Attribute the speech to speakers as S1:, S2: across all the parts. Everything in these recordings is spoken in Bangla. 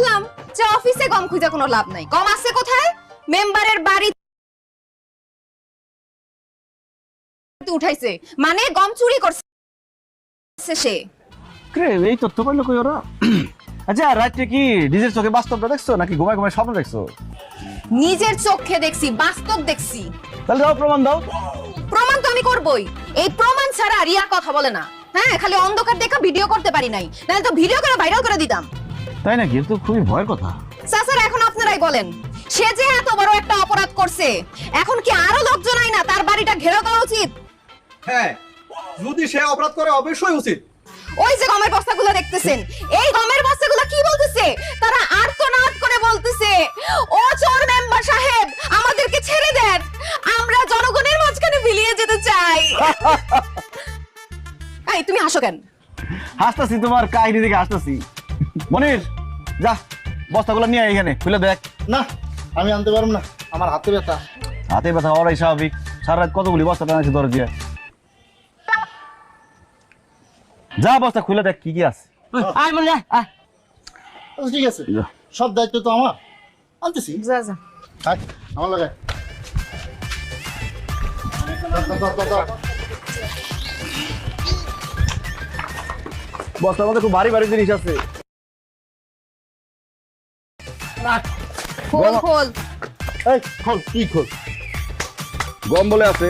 S1: বললাম যে অফিসে গম খুঁজে কোনো লাভ নাই। গম আছে কোথায়? মেম্বারের বাড়ি উঠাইছে। মানে গম চুরি করছে সে।
S2: রে এই তথ্য পাইলো কই ওরা? আচ্ছা রাত্রে কি ডিজের চোখে বাস্তবটা দেখছ নাকি ঘুমায় ঘুমায় স্বপ্ন দেখছ?
S1: নিজের চোখে দেখছি বাস্তব দেখছি।
S2: তাহলে দাও প্রমাণ দাও।
S1: প্রমাণ তো আমি করবই। এই প্রমাণ ছাড়া রিয়া কথা বলে না। হ্যাঁ খালি অন্ধকার দেখা ভিডিও করতে পারি নাই। নাহলে তো ভিডিও করে ভাইরাল করে দিতাম।
S2: তাই নাকি তো খুবই ভয়ের কথা।
S1: স্যার এখন আপনারাই বলেন সে যে এত বড় একটা অপরাধ করছে এখন কি আরও লোকজন আই না তার বাড়িটা ঘেরাও করা উচিত?
S3: হ্যাঁ যদি সে অপরাধ করে অবশ্যই উচিত।
S1: ওই যে গমের বস্তাগুলো দেখতেছেন এই গমের বস্তাগুলো কি বলতেছে? তারা আর্তনাদ করে বলতেছে ও চোর মেম্বার সাহেব আমাদেরকে ছেড়ে দেন আমরা জনগণের মাঝখানে বিলিয়ে যেতে চাই। এই তুমি হাসো কেন?
S2: হাসতাছি তোমার কাহিনী দেখে হাসতাছি। মনির যা বস্তাগুলো নিয়ে আয় এখানে খুলে দেখ।
S4: না আমি আনতে পারব না আমার হাতে ব্যথা।
S2: হাতে ব্যথা হওয়াই স্বাভাবিক। সারা রাত কতগুলি বস্তা টানাইছে দরজ দিয়ে? যা বস্তা খুলে দেখ কি কি আছে।
S5: আয় মনে আয়, আয়।
S4: আচ্ছা, ঠিক আছে। সব দায়িত্ব তো আমার। আনতেছি।
S1: যা যা।
S4: থাক, আমার লাগে।
S2: বস্তার মধ্যে খুব ভারী ভারী জিনিস আছে।
S1: খোল খোল।
S4: এই খোল তুই খোল?
S2: গম বলে আছে।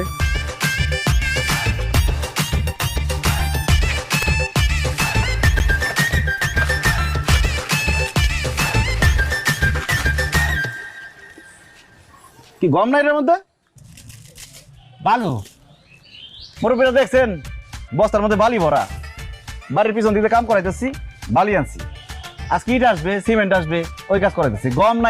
S2: কি গম নাই এর মধ্যে?
S5: ভালো
S2: মুরব্বীরা দেখছেন বস্তার মধ্যে বালি ভরা। বাড়ির পিছন দিকে কাম করাইতেছি বালি আনছি। আজকে ইট আসবে সিমেন্ট আসবে ওই কাজ করাইতেছি। গম নাই